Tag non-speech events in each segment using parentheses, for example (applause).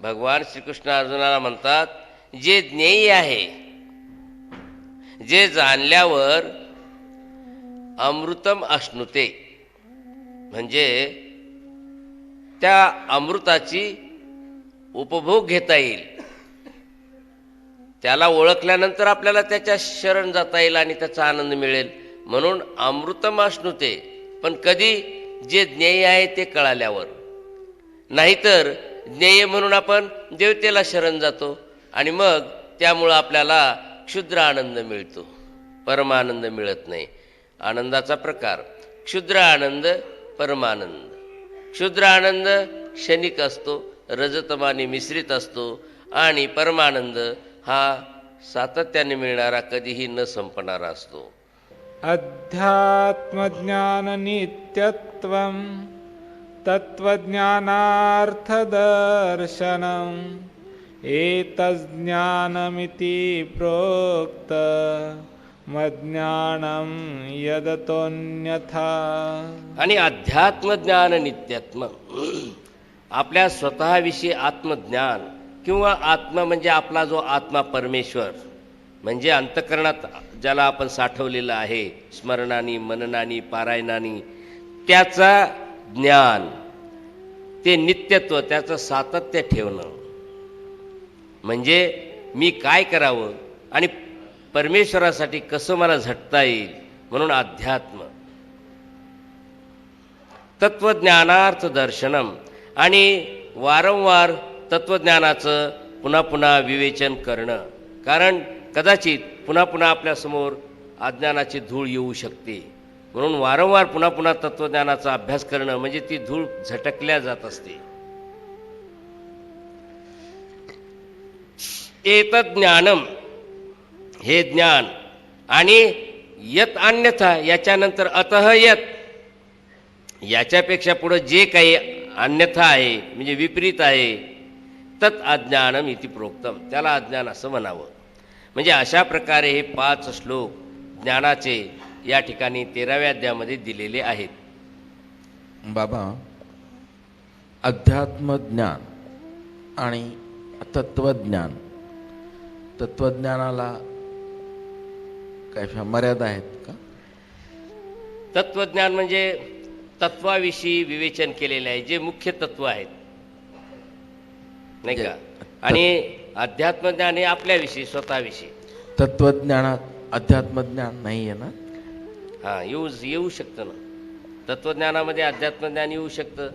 भगवान श्रीकृष्ण अर्जुनाला म्हणतात जे ज्ञेय आहे जे जाणल्यावर अमृतम अश्नुते. म्हणजे त्या अमृताची उपभोग घेता येईल. त्याला ओळखल्यानंतर आपल्याला त्याच्या शरण जाता येईल आणि त्याचा आनंद मिळेल. म्हणून अमृतम अश्नुते. पण कधी जे ज्ञेय आहे ते कळाल्यावर. नाहीतर ज्ञेय म्हणून आपण देवतेला शरण जातो आणि मग त्यामुळं आपल्याला क्षुद्र आनंद मिळतो. परमानंद मिळत नाही. आनंदाचा प्रकार. क्षुद्र आनंद परमानंद. क्षुद्र आनंद क्षणिक असतो रजतमाने मिश्रित असतो आणि परमानंद हा सातत्याने मिळणारा कधीही न संपणारा असतो. अध्यात्मज्ञाननित्यत्वं तत्त्वज्ञानार्थदर्शनम् एतज्ज्ञानमिति प्रोक्त मज्ञानं यदतोऽन्यथा। आणि अध्यात्मज्ञान नित्यात्म आपल्या स्वतःविषयी आत्मज्ञान किंवा आत्मा म्हणजे आपला जो आत्मा परमेश्वर म्हणजे अंतकरणात ज्याला आपण साठवलेलं आहे स्मरणानी मननानी पारायणानी त्याचा ज्ञान ते नित्यत्व त्याचं सातत्य ठेवणं. म्हणजे मी काय करावं आणि परमेश्वरासाठी कसं मला झटता येईल म्हणून अध्यात्म. तत्वज्ञानार्थ दर्शनम आणि वारंवार तत्वज्ञानाचं पुन्हा पुन्हा विवेचन करणं. कारण कदाचित पुन्हा पुन्हा आपल्यासमोर अज्ञानाची धूळ येऊ शकते. म्हणून वारंवार पुन्हा पुन्हा तत्वज्ञानाचा अभ्यास करणं म्हणजे ती धूळ झटकल्या जात असते. एतत् ज्ञानम. हे ज्ञान आणि यत अन्यथा याच्यानंतर अतः यत. याच्यापेक्षा पुढं जे काही अन्यथा आहे म्हणजे विपरीत आहे तत् अज्ञानम इति प्रोक्तम. त्याला अज्ञान असं म्हणावं. म्हणजे अशा प्रकारे हे पाच श्लोक ज्ञानाचे या ठिकाणी तेराव्या अध्यायामध्ये दिलेले आहेत. बाबा अध्यात्मज्ञान आणि तत्वज्ञान तत्वज्ञानाला काय मर्यादा आहेत का? तत्वज्ञान म्हणजे तत्वाविषयी विवेचन केलेले आहे जे मुख्य तत्व आहेत. नाही का? आणि अध्यात्मज्ञान हे आपल्याविषयी स्वतःविषयी. तत्वज्ञानात अध्यात्मज्ञान नाही आहे ना? हां येऊ येऊ शकतं ना. तत्वज्ञानामध्ये अध्यात्मज्ञान येऊ शकतं.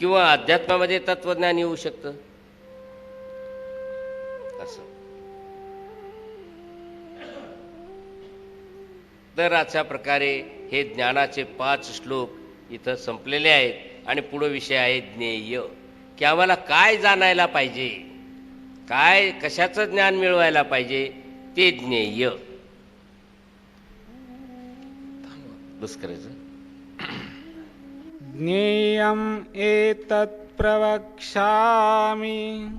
किंवा अध्यात्मामध्ये तत्वज्ञान येऊ शकतं. असं. तर अशा प्रकारे हे ज्ञानाचे पाच श्लोक इथं संपलेले आहेत आणि पुढं विषय आहे ज्ञेय. की आम्हाला काय जाणायला पाहिजे? काय कशाचं ज्ञान मिळवायला पाहिजे? ते ज्ञेय. बस करायचं. ज्ञेयम् एतत् प्रवक्ष्यामि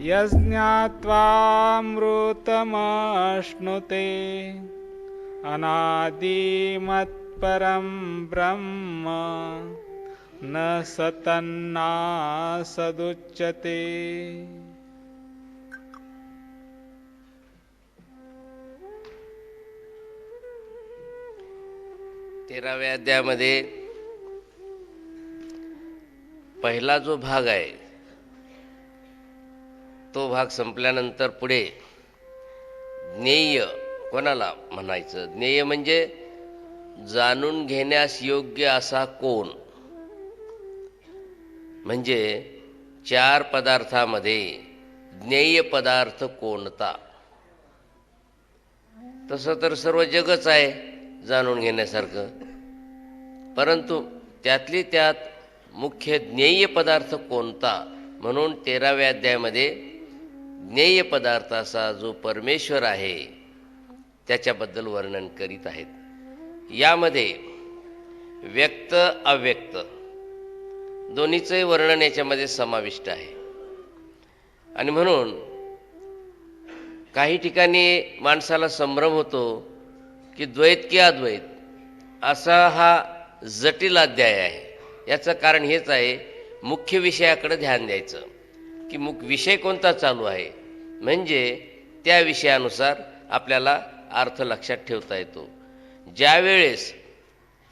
यज्ञात्वामृतमश्नुते अनादिमत्परं ब्रह्म न सतन्ना सदुच्यते तेराव्या अध्यायामध्ये पहिला जो भाग आहे तो भाग संपल्यानंतर पुढे ज्ञेय कोणाला म्हणायचं? ज्ञेय म्हणजे जाणून घेण्यास योग्य असा कोण? म्हणजे चार पदार्थामध्ये ज्ञेय पदार्थ कोणता? तसं तर सर्व जगच आहे जाणून घेण्यासारखं. परंतु त्यातली त्यात मुख्य ज्ञेय पदार्थ कोणता? म्हणून तेराव्या अध्यायामध्ये ज्ञेय पदार्थाचा जो परमेश्वर आहे त्याच्याबद्दल वर्णन करीत आहेत. यामध्ये व्यक्त अव्यक्त दोन्हीचंही वर्णन याच्यामध्ये समाविष्ट आहे. आणि म्हणून काही ठिकाणी माणसाला संभ्रम होतो की द्वैत की अद्वैत असा हा जटिल अध्याय आहे. याचं कारण हेच आहे मुख्य विषयाकडे ध्यान द्यायचं. की मुख विषय कोणता चालू आहे? म्हणजे त्या विषयानुसार आपल्याला अर्थ लक्षात ठेवता येतो. ज्या वेळेस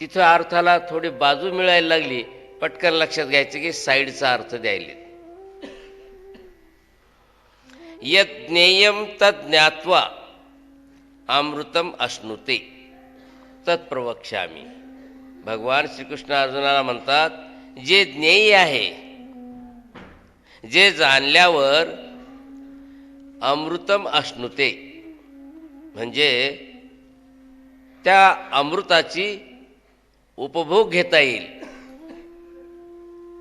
तिथं अर्थाला थोडी बाजू मिळायला लागली पटकन लक्षात घ्यायचं की साईडचा अर्थ द्यायले. यज्ञेयम तत् ज्ञात्वा अमृतम अश्नुते तत्प्रवक्षामी भगवान श्रीकृष्ण अर्जुनाला म्हणतात जे ज्ञेय आहे जे जाणल्यावर अमृतम अश्नुते. म्हणजे त्या अमृताची उपभोग घेता येईल.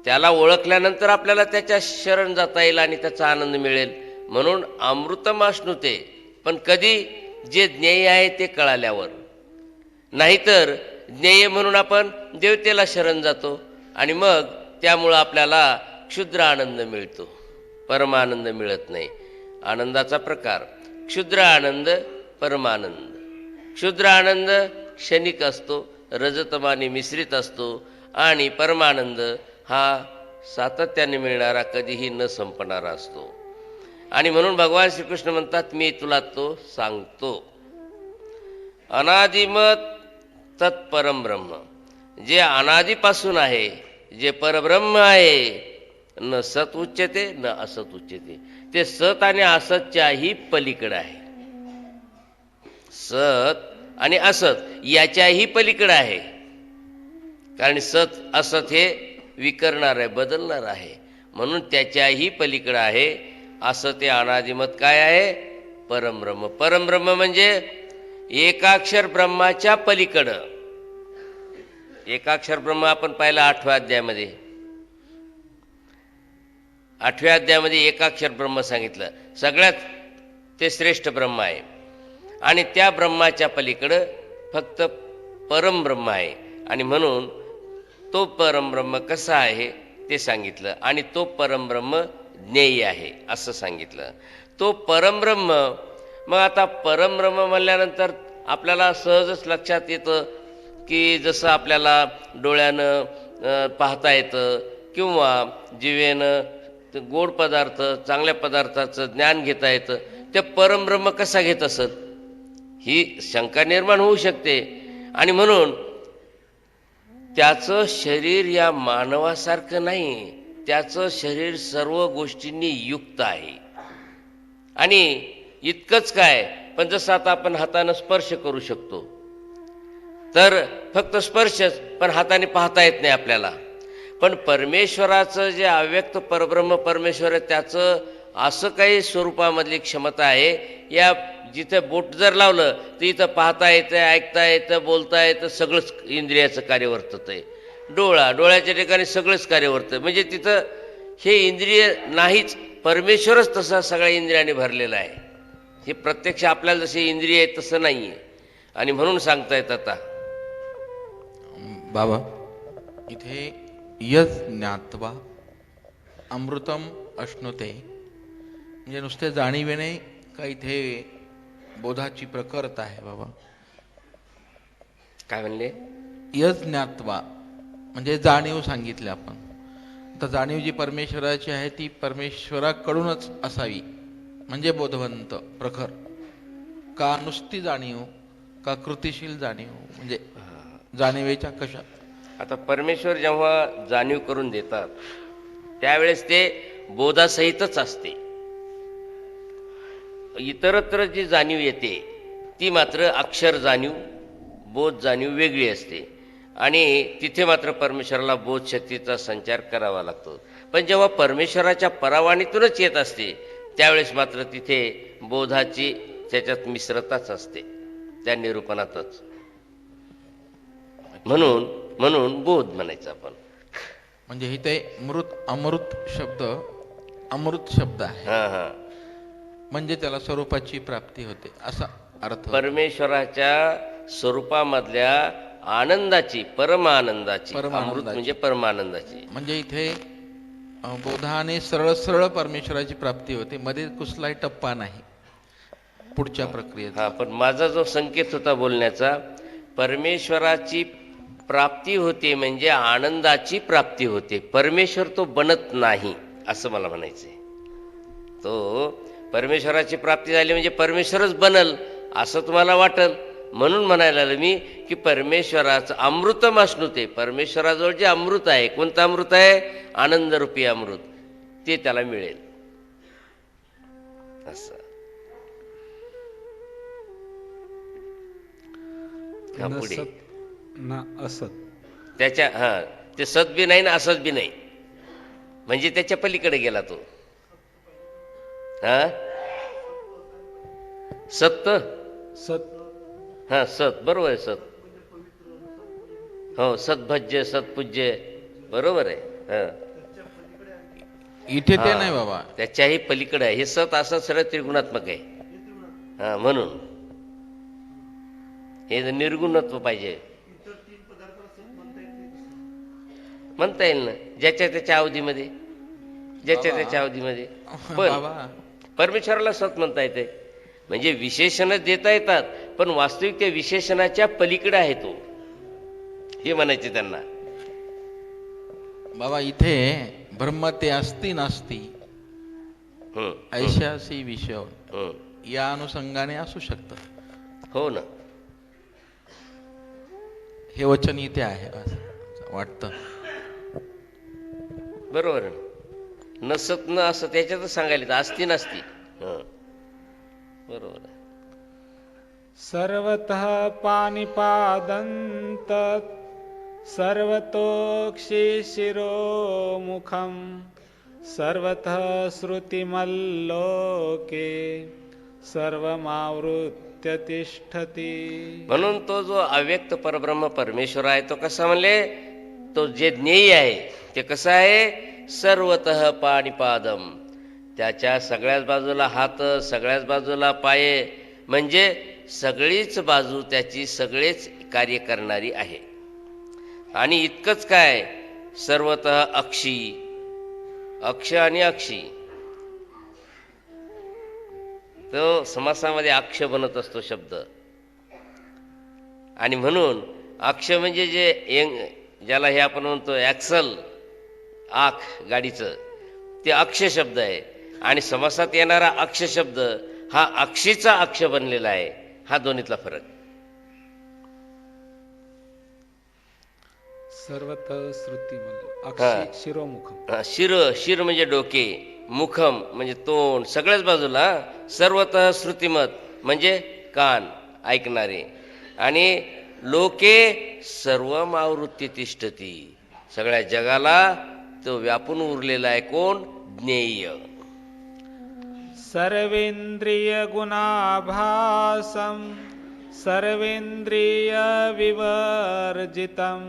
त्याला ओळखल्यानंतर आपल्याला त्याच्या शरण जाता येईल आणि त्याचा आनंद मिळेल. म्हणून अमृतम अश्नुते. पण कधी जे ज्ञेय आहे ते कळाल्यावर. नाहीतर ज्ञेय म्हणून आपण देवतेला शरण जातो आणि मग त्यामुळं आपल्याला क्षुद्र आनंद मिळतो. परमानंद मिळत नाही. आनंदाचा प्रकार. क्षुद्र आनंद परमानंद. क्षुद्र आनंद क्षणिक असतो रजतमाने मिश्रित असतो आणि परमानंद हा सातत्याने मिळणारा कधीही न संपणारा असतो. आणि म्हणून भगवान श्रीकृष्ण म्हणतात मी तुला तो सांगतो. अनादिमत तत्परम ब्रह्म. जे अनादिपासून आहे जे परब्रह्म आहे न सत उच्चते न असत उच्चते ते सत आणि असतच्याही पलीकडं आहे. सत आणि असत याच्याही पलीकडं आहे. कारण सत असत हे विकरणार आहे बदलणार आहे. म्हणून त्याच्याही पलीकडं आहे. असं ते अनादिमत काय आहे? परमब्रह्म परमब्रह्म म्हणजे एकाक्षर ब्रह्माच्या पलीकडं. एकाक्षर ब्रह्म आपण पाहिलं आठव्या अध्यायामध्ये. आठव्या अध्यायामध्ये एकाक्षर ब्रह्म सांगितलं. सगळ्यात ते श्रेष्ठ ब्रह्म आहे. आणि त्या ब्रह्माच्या पलीकडं फक्त परमब्रह्म आहे. आणि म्हणून तो परमब्रह्म कसा आहे ते सांगितलं. आणि तो परमब्रह्म ज्ञेय आहे असं सांगितलं. तो परमब्रह्म मग आता परमब्रह्म म्हणल्यानंतर आपल्याला सहजच लक्षात येतं की जसं आपल्याला डोळ्यानं पाहता येतं किंवा जिवेनं गोड पदार्थ चांगल्या पदार्थाचं ज्ञान घेता येतं ते परमब्रह्म कसा घेत असत? ही शंका निर्माण होऊ शकते. आणि म्हणून त्याचं शरीर या मानवासारखं नाही त्याचं शरीर सर्व गोष्टींनी युक्त आहे. आणि इतकंच काय? पण जसं आता आपण हातानं स्पर्श करू शकतो. तर फक्त स्पर्शच पण हाताने पाहता येत नाही आपल्याला. पण परमेश्वराचं जे अव्यक्त परब्रह्म परमेश्वर आहे त्याचं असं काही स्वरूपामधली क्षमता आहे या जिथं बोट जर लावलं तर इथं पाहता येतं ऐकता येतं बोलता येतं सगळंच इंद्रियाचं कार्य वर्तत आहे डोळा डोळ्याच्या ठिकाणी सगळंच कार्यवर्तं म्हणजे तिथं हे इंद्रिय नाहीच परमेश्वरच तसा सगळ्या इंद्रियाने भरलेला आहे. हे प्रत्यक्ष आपल्याला जसे इंद्रिय आहे तसं नाही आहे आणि म्हणून सांगतायत आता. बाबा इथे यज ज्ञात्वा अमृतम अश्नुते. म्हणजे नुसते जाणीवेने का इथे बोधाची प्रकरता आहे बाबा? काय म्हणले? यज ज्ञात्वा म्हणजे जाणीव सांगितली आपण. तर जाणीव जी परमेश्वराची आहे ती परमेश्वराकडूनच असावी. म्हणजे बोधवंत प्रखर. का नुसती जाणीव का कृतिशील जाणीव म्हणजे जाणीवेच्या कशा? आता परमेश्वर जेव्हा जाणीव करून देतात त्यावेळेस ते बोधासहितच असते. इतरत्र जी जाणीव येते ती मात्र अक्षर जाणीव बोध जाणीव वेगळी असते. आणि तिथे मात्र परमेश्वराला बोध शक्तीचा संचार करावा लागतो. पण जेव्हा परमेश्वराच्या परावाणीतूनच येत असते त्यावेळेस मात्र तिथे बोधाची त्याच्यात मिश्रताच असते. त्या निरूपणातच. म्हणून म्हणून बोध म्हणायचं आपण. म्हणजे इथे मृत अमृत शब्द अमृत शब्द आहे. हां हां. म्हणजे त्याला स्वरूपाची प्राप्ती होते असा अर्थ परमेश्वराच्या स्वरूपामधल्या आनंदाची परमानंदाची. परमानंदाची. अमृत म्हणजे परमानंदाची. म्हणजे इथे बोधाने सरळ सरळ परमेश्वराची प्राप्ती होते. मध्ये कुठलाही टप्पा नाही. पुढच्या प्रक्रियेत. हा पण माझा जो संकेत होता बोलण्याचा परमेश्वराची प्राप्ती होते म्हणजे आनंदाची प्राप्ती होते. परमेश्वर तो बनत नाही असं मला म्हणायचं आहे तो परमेश्वराची प्राप्ती झाली म्हणजे परमेश्वरच बनल असं तुम्हाला वाटल? म्हणून म्हणायला लागलो मी की परमेश्वराचं अमृतम अश्नुते परमेश्वराजवळ जे अमृत आहे कोणतं अमृत आहे? आनंदरूपी अमृत. ते त्याला मिळेल. असं. हा, पुढे. न असत. त्याच्या हा ते सत बी नाही ना असत बी नाही. म्हणजे त्याच्या पलीकडे गेला तो. हा? सत्त? सत हा सत बरोबर आहे सत. हो सद्भज्य सत्पूज्य बरोबर आहे हा. इथे ते. नाही बाबा. त्याच्याही पलीकडे आहे. हे सत असं सरळ त्रिगुणात्मक आहे. हा म्हणून. हे निर्गुणत्व पाहिजे. म्हणता येईल ना? ज्याच्या त्याच्या अवधीमध्ये. ज्याच्या. त्याच्या अवधीमध्ये. (laughs) पण परमेश्वराला सत म्हणता येते. म्हणजे विशेषण देता येतात. पण वास्तविक त्या विशेषणाच्या पलीकडे आहे तो. हे म्हणायचे त्यांना. बाबा इथे ब्रह्म ते असती नसती ऐशासी विषय. या अनुषंगाने असू शकतं. हो ना. हे वचन इथे आहे असं वाटतं. बरोबर नसत न. असं त्याच्यातच सांगायला. असती नसती. बरोबर आहे. सर्वतः पाणिपादन्त सर्वतोक्षिशिरोमुखं सर्वतः श्रुतिमल्लोके सर्वमावृत्य तिष्ठती। म्हणून तो जो अव्यक्त परब्रह्म परमेश्वर आहे तो कसा म्हणले? तो जे ज्ञेय आहे ते कसं आहे? सर्वत पाणीपादम त्याच्या सगळ्याच बाजूला हात सगळ्याच बाजूला पाये. म्हणजे सगळीच बाजू त्याची सगळेच कार्य करणारी आहे. आणि इतकंच काय सर्वत अक्षी अक्ष आणि अक्षी. तो समासामध्ये अक्ष बनत असतो शब्द. आणि म्हणून अक्ष म्हणजे जे एंग ज्याला हे आपण म्हणतो ॲक्सल आख गाडीचं ते अक्ष शब्द आहे. आणि समासात येणारा अक्ष शब्द हा अक्षीचा अक्ष बनलेला आहे. हा दोन्हीतला फरक. सर्वतः. अक्षी शिरोमुखम शिर शिर म्हणजे डोके मुखम म्हणजे तोंड सगळ्याच बाजूला सर्वत श्रुतिमत म्हणजे कान ऐकणारे. आणि लोके सर्व मावृत्ती तिष्ठती. सगळ्या जगाला तो व्यापून उरलेला आहे कोण? ज्ञेय. सर्वेन्द्रियगुणाभासं गुणाभासम असक्तं विवर्जितम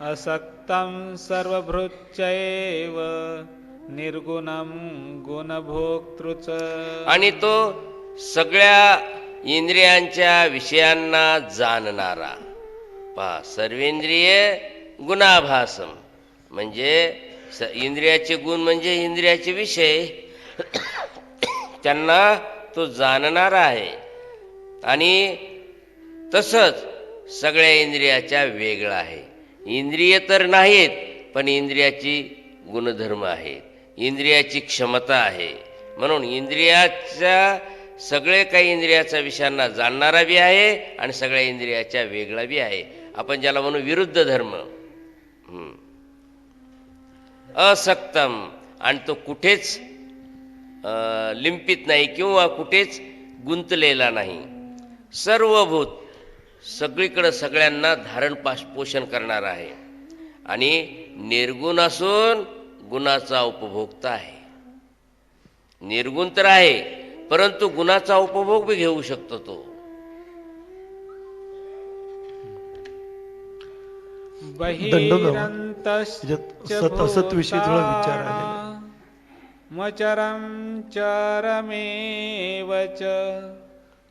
असक्तम सर्वभृच्चैव निर्गुणम गुणभोक्तृच आणि तो सगळ्या इंद्रियांच्या विषयांना जाणणारा। पहा सर्वेंद्रिय गुणाभासम म्हणजे स इंद्रियाचे गुण म्हणजे इंद्रियाचे विषय. त्यांना तो जाणणारा आहे. आणि तसंच सगळ्या इंद्रियाच्या वेगळा आहे. इंद्रिय तर नाहीत पण इंद्रियाची गुणधर्म आहेत. इंद्रियाची क्षमता आहे. म्हणून इंद्रियाच्या सगळे काही इंद्रियाच्या विषयांना जाणणारा बी आहे आणि सगळ्या इंद्रियाच्या वेगळा बी आहे. आपण ज्याला म्हणू विरुद्ध धर्म. असक्तम. आणि तो कुठेच लिंपित नाही किंवा कुठेच गुंतलेला नाही. सर्वभूत सगळीकडं सगळ्यांना धारण पाश पोषण करणार आहे. आणि निर्गुण असून गुणाचा उपभोक्ता आहे. निर्गुण तर आहे परंतु गुणाचा उपभोग बी घेऊ शकतो तो. बहिरन्तश्च याच्यात सत असत्विषयी थोडा विचार आलेला आहे. मचरं चरमेव च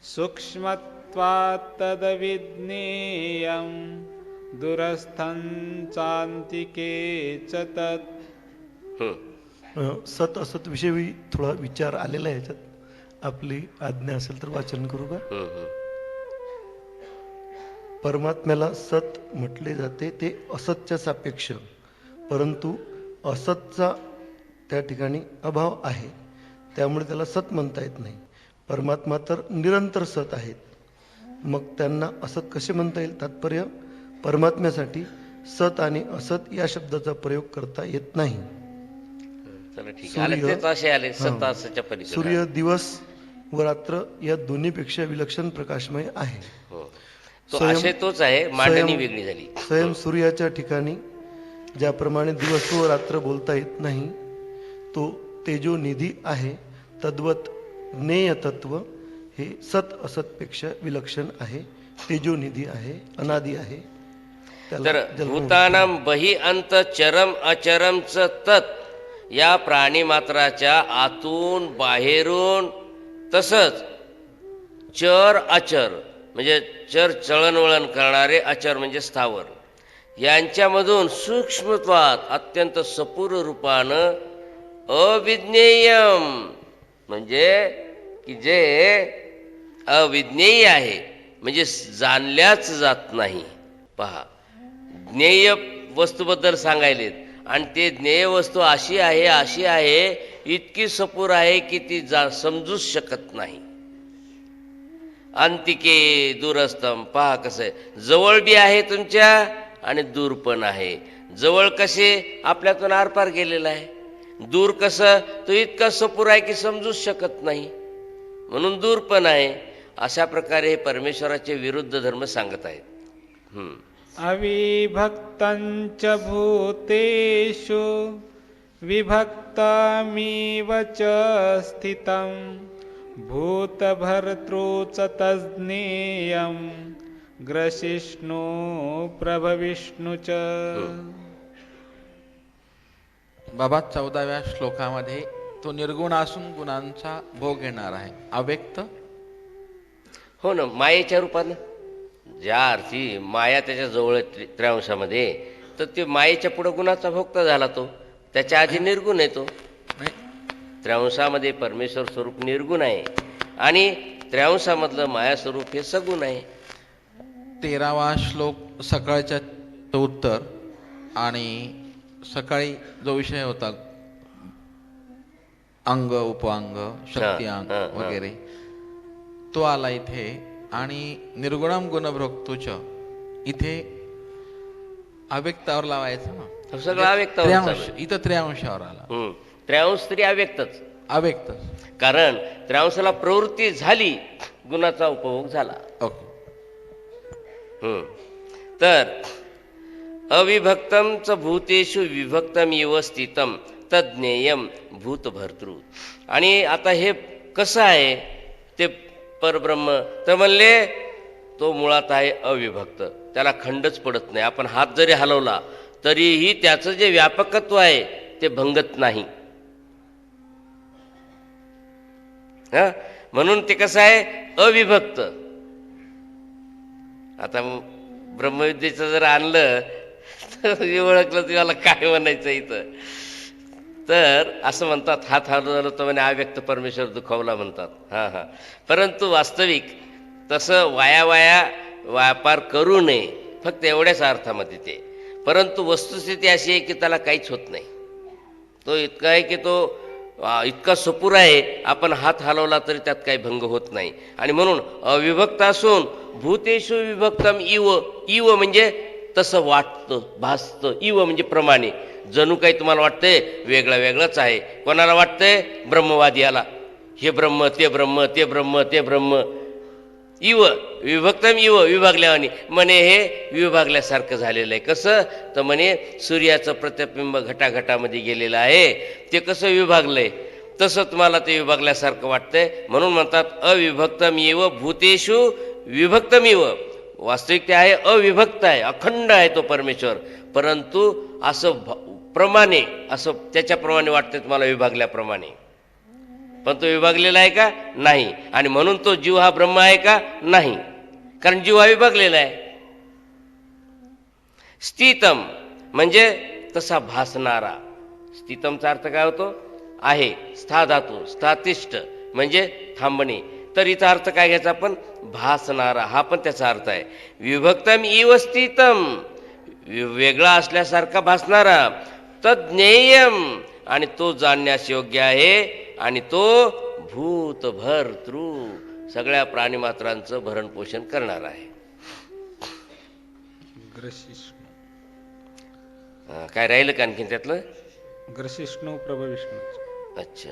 सूक्ष्मत्वात् तद्विज्ञेयं दुरस्थं चान्तिके च तत्। सत असत विषयी थोडा विचार आलेला आहे याच्यात. आपली आज्ञा असेल तर वाचन करू का. परमात्म्याला सत म्हटले जाते ते असतच्या सापेक्ष. परंतु असतचा त्या ठिकाणी अभाव आहे. त्यामुळे त्याला सत म्हणता येत नाही. परमात्मा तर निरंतर सत आहेत. मग त्यांना असत कसे म्हणता येईल तात्पर्य? परमात्म्यासाठी सत आणि असत या शब्दाचा प्रयोग करता येत नाही. सूर्य- दिवस व रात्र या दोन्हीपेक्षा विलक्षण प्रकाशमय आहे. हो. तोच आहे मांडणी स्वयं- वेगळी झाली. स्वयं सूर्याच्या ठिकाणी ज्याप्रमाणे दिवस व रात्र बोलता येत नाही तो तेजोनिधी आहे. तद्वत ज्ञेय तत्व हे सत असतपेक्षा विलक्षण आहे. तेजोनिधी आहे अनादी आहे. तर भूतानाम बही अंत चरम अचरमच तत्. या प्राणी मात्राच्या आतून बाहेरून तसंच चर अचर म्हणजे चर चळणवळण करणारे अचर म्हणजे स्थावर. यांच्यामधून सूक्ष्मत्वात अत्यंत सपूर रूपानं अविज्ञेयम. म्हणजे की जे अविज्ञेय आहे म्हणजे जाणल्याच जात नाही. पहा ज्ञेय वस्तूबद्दल सांगायलेत. आणि ते ज्ञेय वस्तू अशी आहे अशी आहे इतकी सपूर आहे की ती जा समजूच शकत नाही. अंतिके दूरस्तम पहा कसं आहे. जवळ बी आहे तुमच्या आणि दूर पण आहे. जवळ कसे? आपल्यातून आरपार गेलेला आहे. दूर कसं? तो इतका सपूर आहे की समजूच शकत नाही. म्हणून दूर पण आहे. अशा प्रकारे हे परमेश्वराचे विरुद्ध धर्म सांगत आहेत. हम्म. अविभक्तञ्च भूतेषु विभक्तमिव च स्थितं भूतभर्तृ च तज्ज्ञेयं ग्रसिष्णु प्रभविष्णु च। बाबा चौदाव्या श्लोकामध्ये तो निर्गुण असून गुणांचा भोग घेणार आहे. अव्यक्त? हो ना मायेच्या रूपानं ज्या अर्थी माया त्याच्याजवळ त्र्यांशामध्ये तर ते मायेच्या पुढं गुणाचा भोक्ता झाला तो? त्याच्या आधी निर्गुण आहे तो. म्हणजे त्र्यांशामध्ये परमेश्वर स्वरूप निर्गुण आहे आणि त्र्यांशामधलं माया स्वरूप हे सगुण आहे. तेरावा श्लोक सकाळच्या तो उत्तर आणि सकाळी जो विषय होता अंग उपअंग शक्ती अंग. वगैरे तो आला इथे आणि निर्गुणम गुणभोक्तुच इथे अव्यक्तावर लावायचं ना सगळं अव्यक्त चाललंय. इथं त्र्यांशावर आला. त्र्यांश तरी अव्यक्तच अव्यक्त कारण त्र्यांशाला प्रवृत्ती झाली गुणाचा उपभोग झाला ओके. तर अविभक्तम च भूतेषु विभक्तम इव स्थितम तज्ज्ञेयम भूतभर्तृ। आणि आता हे कसं आहे? ते परब्रह्म तर म्हणले तो मुळात आहे अविभक्त त्याला खंडच पडत नाही आपण हात जरी हलवला तरीही त्याचं जे व्यापकत्व आहे ते भंगत नाही. हा? म्हणून ते कसं आहे? अविभक्त. आता ब्रह्मविद्येचं जर आणलं ओळखलं तुम्हाला काय म्हणायचं इथं? तर असं म्हणतात हात हलवलं तर म्हणे अव्यक्त परमेश्वर दुखावला म्हणतात. हां हां. परंतु वास्तविक तसं वाया वाया व्यापार करू नये फक्त एवढ्याच अर्थामध्ये ते. परंतु वस्तुस्थिती अशी आहे की त्याला काहीच होत नाही. तो इतका आहे की तो इतका सपूर आहे आपण हात हलवला तरी त्यात काही भंग होत नाही. आणि म्हणून अविभक्त असून भूतेशु विभक्तम इव इव म्हणजे तसं वाटतं भासतं. इव म्हणजे प्रमाणे. जणू काही तुम्हाला वाटतंय वेगळं वेगळंच आहे. कोणाला वाटतंय? ब्रह्मवादी आला. हे ब्रह्म ते ब्रह्म ते ब्रह्म ते ब्रह्म. इव विभक्तम इव विभागल्यावानी. म्हणे हे विभागल्यासारखं झालेलं आहे. कसं? तर म्हणे सूर्याचं प्रतिबिंब घटाघटामध्ये गेलेलं आहे. ते कसं विभागलंय? तसं तुम्हाला ते विभागल्यासारखं वाटतंय. म्हणून म्हणतात अविभक्तम इव भूतेषु विभक्तम इव वास्तविक ते आहे अविभक्त आहे अखंड आहे तो परमेश्वर. परंतु असं भ- प्रमाणे असं त्याच्याप्रमाणे वाटतंय तुम्हाला विभागल्याप्रमाणे. पण तो विभागलेला आहे का? नाही. आणि म्हणून तो जीव हा ब्रह्म आहे का? नाही. कारण जीव हा विभागलेला आहे. स्थितम म्हणजे तसा भासणारा. स्थितमचा अर्थ काय होतो? आहे स्था धातू स्थातिष्ठ म्हणजे थांबणे. तर इथं अर्थ काय घ्यायचा आपण? भासणारा हा पण त्याचा अर्थ आहे. विभक्तम इव स्थितम वि- वेगळा असल्यासारखा भासणारा. तज्ज्ञेयम. आणि तो जाणण्यास योग्य आहे. आणि तो भूत भर तृ सगळ्या प्राणीमात्रांचं भरण पोषण करणार आहे. काय राहिलं का आणखीन त्यातलं? ग्रशिष्णू प्रभविष्णू अच्छा.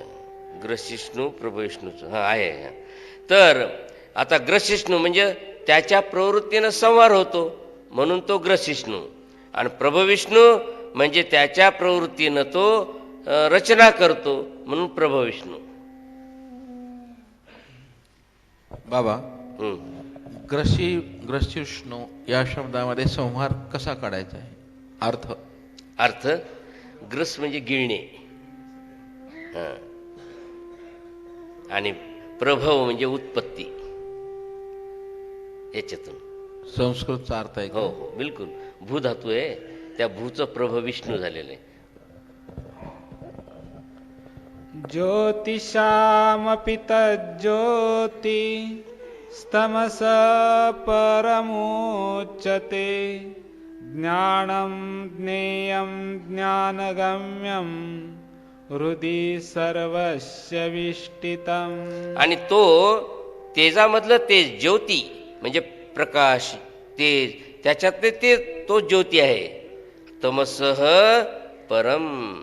ग्रसिष्णू प्रभविष्णूचं हां आहे. तर आता ग्रसिष्णू म्हणजे त्याच्या प्रवृत्तीनं संहार होतो म्हणून तो ग्रसिष्णू. आणि प्रभविष्णू म्हणजे त्याच्या प्रवृत्तीनं तो रचना करतो म्हणून प्रभविष्णू. बाबा. ग्रशी ग्रशिष्णू या शब्दामध्ये संहार कसा काढायचा आहे? अर्थ. अर्थ ग्रस म्हणजे गिळणे. आणि प्रभव म्हणजे उत्पत्ती. याच्यातून संस्कृतचा अर्थ आहे हो हो बिलकुल. भू धातू आहे. त्या भूचं प्रभ विष्णू झालेलं आहे. ज्योतिषामपि तज्ज्योति स्तमस परमोच्यते। ज्ञानं ज्ञेयं ज्ञानगम्यं हृदि सर्वस्य विष्टितम्। आणि तो तेजामधलं तेज ज्योती म्हणजे प्रकाश तेज त्याच्यातले ते तो ज्योती आहे. तमसह परम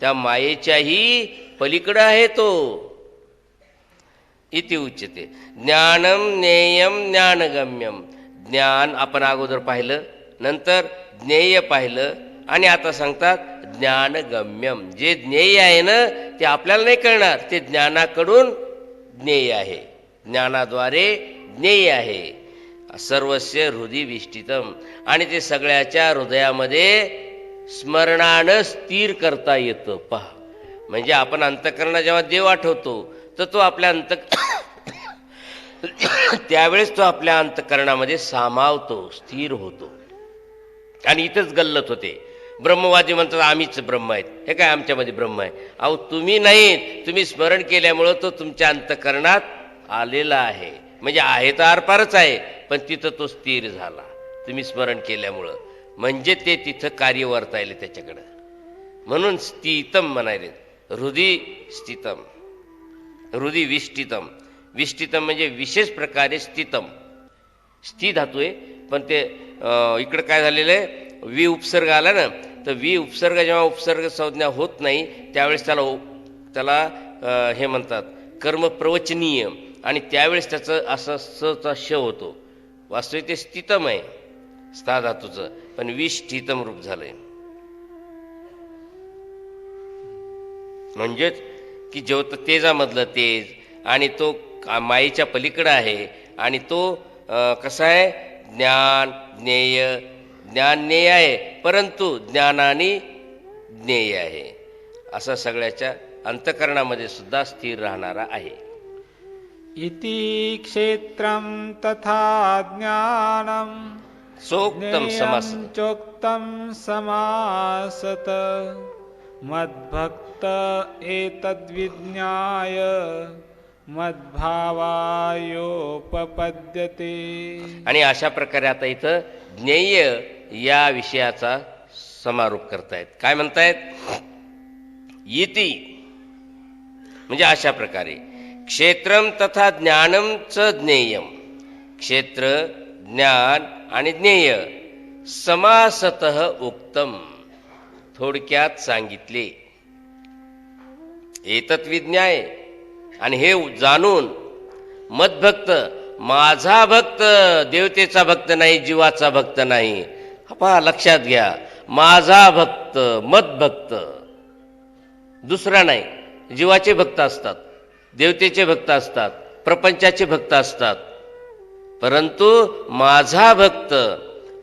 त्या मायेच्याही पलीकडं आहे तो. इति उच्यते. ज्ञानम ज्ञेयम ज्ञानगम्यम ज्ञान आपण अगोदर पाहिलं नंतर ज्ञेय पाहिलं आणि आता सांगतात ज्ञानगम्यम जे ज्ञेय आहे ना ते आपल्याला नाही कळणार. ते ज्ञानाकडून ज्ञेय आहे. ज्ञानाद्वारे ज्ञेय आहे. सर्वस्य हृदय विष्टितम आणि ते सगळ्याच्या हृदयामध्ये स्मरणानं स्थिर करता येतं. पहा. म्हणजे आपण अंतकरणा जेव्हा देव आठवतो तर तो आपल्या अंत (coughs) त्यावेळेस तो आपल्या अंतकरणामध्ये सामावतो स्थिर होतो. आणि इथंच गल्लत होते. ब्रह्मवादी म्हणतात आम्हीच ब्रह्म आहेत. हे काय आमच्यामध्ये ब्रह्म आहे? अहो तुम्ही नाही तुम्ही स्मरण केल्यामुळं तो तुमच्या अंतकरणात आलेला आहे. म्हणजे आहे तर आरपारच आहे पण तिथं तो स्थिर झाला. तुम्ही स्मरण केल्यामुळं. म्हणजे ते तिथं कार्य वर्तायले त्याच्याकडं. म्हणून स्थितम म्हणायले. हृदय स्थितम. हृदय विष्टितम विष्टितम म्हणजे विशेष प्रकारे स्थितम. स्थि धातू आहे पण ते इकडं काय झालेलं आहे? वि उपसर्ग आला ना तर वि उपसर्ग जेव्हा उपसर्ग संज्ञा होत नाही त्यावेळेस त्याला उप- त्याला हे म्हणतात कर्म प्रवचनीय. आणि त्यावेळेस त्याचं असं सचा श होतो. वास्तविक ते स्थितम आहे स्था धातूचं पण स्थितम रूप झालंय. म्हणजेच की जेवतं तेजामधलं तेज आणि तो माईच्या पलीकडं आहे आणि तो कसा आहे? ज्ञान ज्ञेय ज्ञान ज्ञेय आहे परंतु ज्ञानाने ज्ञेय आहे. असा सगळ्याच्या अंतकरणामध्ये सुद्धा स्थिर राहणारा आहे. इति क्षेत्रं तथा ज्ञानं ज्ञेयं चोक्तं समासत। मद्भक्त एतद्विज्ञाय मद्भावायोपपद्यते। आणि अशा प्रकारे आता इथं ज्ञेय या विषयाचा समारोप करतायत. काय म्हणतायत? इति. म्हणजे अशा प्रकारे. क्षेत्रम तथा ज्ञानम च ज्ञेयम क्षेत्र ज्ञान आणि ज्ञेय समासत उक्तम। थोडक्यात सांगितले। एतत् विज्ञाय। आणि हे जाणून मदभक्त माझा भक्त देवतेचा भक्त नाही जीवाचा भक्त नाही हा पहा लक्षात घ्या माझा भक्त मदभक्त दुसरा नाही जीवाचे भक्त असतात। देवतेचे भक्त असतात प्रपंचाचे भक्त असतात. परंतु माझा भक्त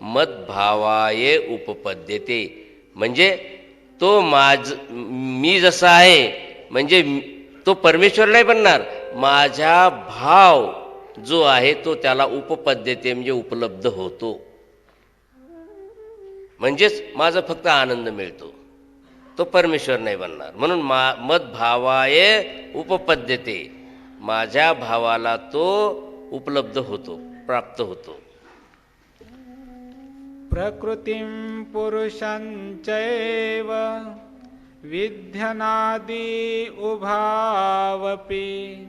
मदभावाये उपपद्यते. म्हणजे तो माझ मी जसा आहे म्हणजे तो परमेश्वर नाही बनणार. माझा भाव जो आहे तो त्याला उपपद्यते म्हणजे उपलब्ध होतो. म्हणजेच माझा फक्त आनंद मिळतो. तो परमेश्वर नाही बनणार. म्हणून मा मद भावाये उपपद्यते. माझ्या भावाला तो उपलब्ध होतो प्राप्त होतो. प्रकृतिं पुरुषं चैव विध्यनादि उभावपि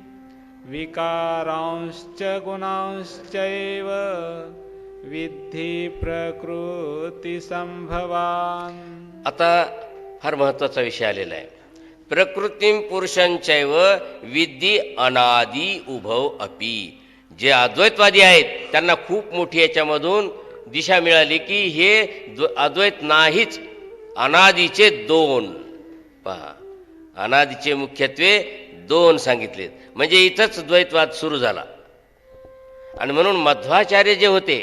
विकारांश्च गुणांश्चैव विद्धि प्रकृतिसम्भवान् आता फार महत्त्वाचा विषय आलेला आहे. प्रकृतीम पुरुषांचैव विद्धी अनादी उभव अपी. जे अद्वैतवादी आहेत त्यांना खूप मोठी याच्यामधून दिशा मिळाली की हे अद्वैत नाहीच अनादीचे दोन. पहा अनादीचे मुख्यत्वे दोन सांगितलेत. म्हणजे इथंच द्वैतवाद सुरू झाला. आणि म्हणून मध्वाचार्य जे होते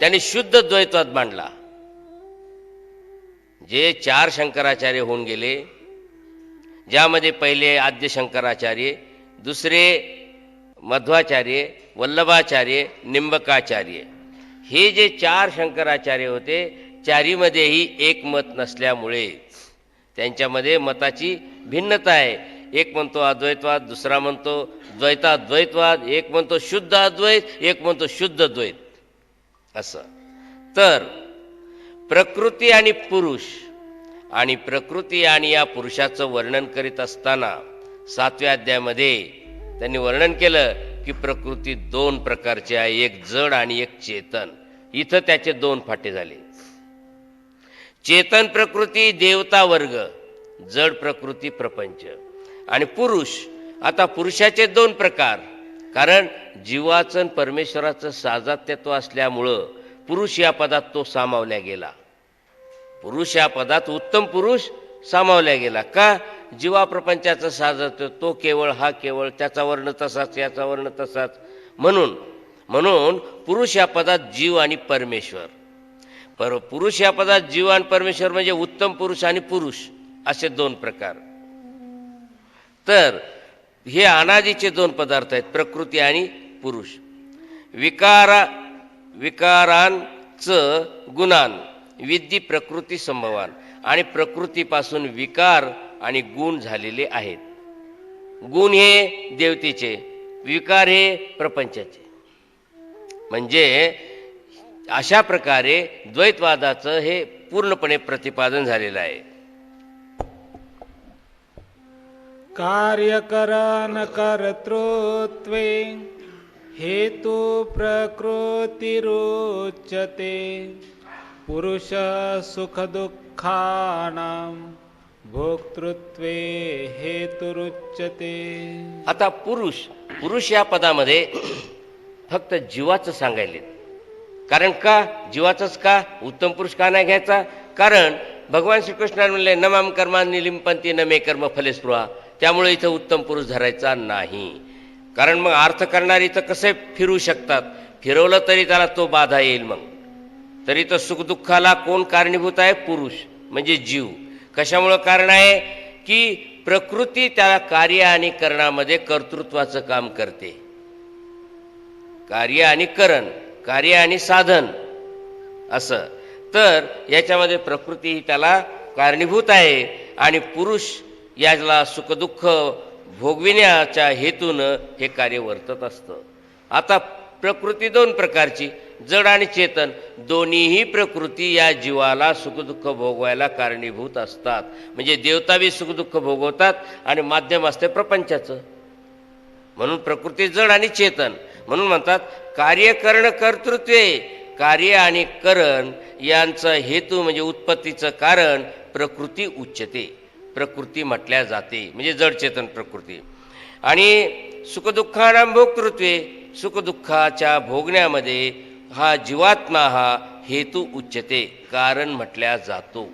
त्यांनी शुद्ध द्वैतवाद मांडला. जे चार शंकराचार्य होऊन गेले ज्यामध्ये पहिले आद्य शंकराचार्य दुसरे मध्वाचार्य वल्लभाचार्य निंबकाचार्य. हे जे चार शंकराचार्य होते चारीमध्येही एकमत नसल्यामुळे त्यांच्यामध्ये मताची भिन्नता आहे. एक म्हणतो अद्वैतवाद दुसरा म्हणतो द्वैताद्वैतवाद एक म्हणतो शुद्ध अद्वैत एक म्हणतो शुद्ध द्वैत असं. तर प्रकृती आणि पुरुष. आणि प्रकृती आणि या पुरुषाचं वर्णन करीत असताना सातव्या अध्यायामध्ये त्यांनी वर्णन केलं की प्रकृती दोन प्रकारची आहे एक जड आणि एक चेतन. इथं त्याचे दोन फाटे झाले. चेतन प्रकृती देवता वर्ग जड प्रकृती प्रपंच. आणि पुरुष आता पुरुषाचे दोन प्रकार. कारण जीवाचं परमेश्वराचं साजात्यत्व असल्यामुळं पुरुष या पदात तो सामावल्या गेला. पुरुष या पदात उत्तम पुरुष सामावला गेला. का? जीवा प्रपंचाचं साजत तो केवळ हा केवळ त्याचा वर्ण तसाच याचा वर्ण तसाच. म्हणून म्हणून पुरुष या पदात जीव आणि परमेश्वर. पर पुरुष या पदात जीव आणि परमेश्वर म्हणजे उत्तम पुरुष आणि पुरुष असे दोन प्रकार. तर हे अनादीचे दोन पदार्थ आहेत प्रकृती आणि पुरुष. विकारा विकारांचं गुणान. विद्धी प्रकृती संभवान. आणि प्रकृतीपासून विकार आणि गुण झालेले आहेत. गुण हे देवतेचे विकार हे प्रपंचाचे. म्हणजे अशा प्रकारे द्वैतवादाचं हे पूर्णपणे प्रतिपादन झालेलं आहे. कार्यकरण कर्तृत्वे हेतु प्रकृतिरोचते पुरुष सुखदुःखानां भोक्तृत्वे हेतुरुच्यते। आता पुरुष पुरुष या पदामध्ये फक्त जीवाचं सांगायले. कारण का? जीवाचंच का? उत्तम पुरुष का नाही घ्यायचा? कारण भगवान श्रीकृष्णाने म्हणले नमाम कर्मा निलिंपंती न मे कर्म फलेस्पृहा. त्यामुळे इथं उत्तम पुरुष धरायचा नाही. कारण मग अर्थ करणारे इथं कसे फिरू शकतात? फिरवलं तरी त्याला तो बाधा येईल मग. तरी तर सुखदुःखाला कोण कारणीभूत आहे? पुरुष म्हणजे जीव. कशामुळं कारण आहे? की प्रकृती त्याला कार्य आणि करणामध्ये कर्तृत्वाचं काम करते. कार्य आणि करण कार्य आणि साधन असं. तर याच्यामध्ये प्रकृती ही त्याला कारणीभूत आहे आणि पुरुष याला सुखदुःख भोगविण्याच्या हेतूनं हे कार्य वर्तत असतं. आता प्रकृती दोन प्रकारची जड आणि चेतन. दोन्हीही प्रकृती या जीवाला सुखदुःख भोगवायला कारणीभूत असतात. म्हणजे देवता बी सुखदुःख भोगवतात आणि माध्यम असते प्रपंचाचं. म्हणून प्रकृती जड आणि चेतन. म्हणून म्हणतात कार्यकरण कर्तृत्वे. कार्य आणि करण यांचं हेतू म्हणजे उत्पत्तीचं कारण प्रकृती उच्चते. प्रकृती म्हटल्या जाते. म्हणजे जड चेतन प्रकृती. आणि सुखदुःखाना भोक्तृत्वे. सुखदुःखाच्या भोगण्यामध्ये हा जीवात्मा हा हेतू उच्चते कारण म्हटल्या जातो.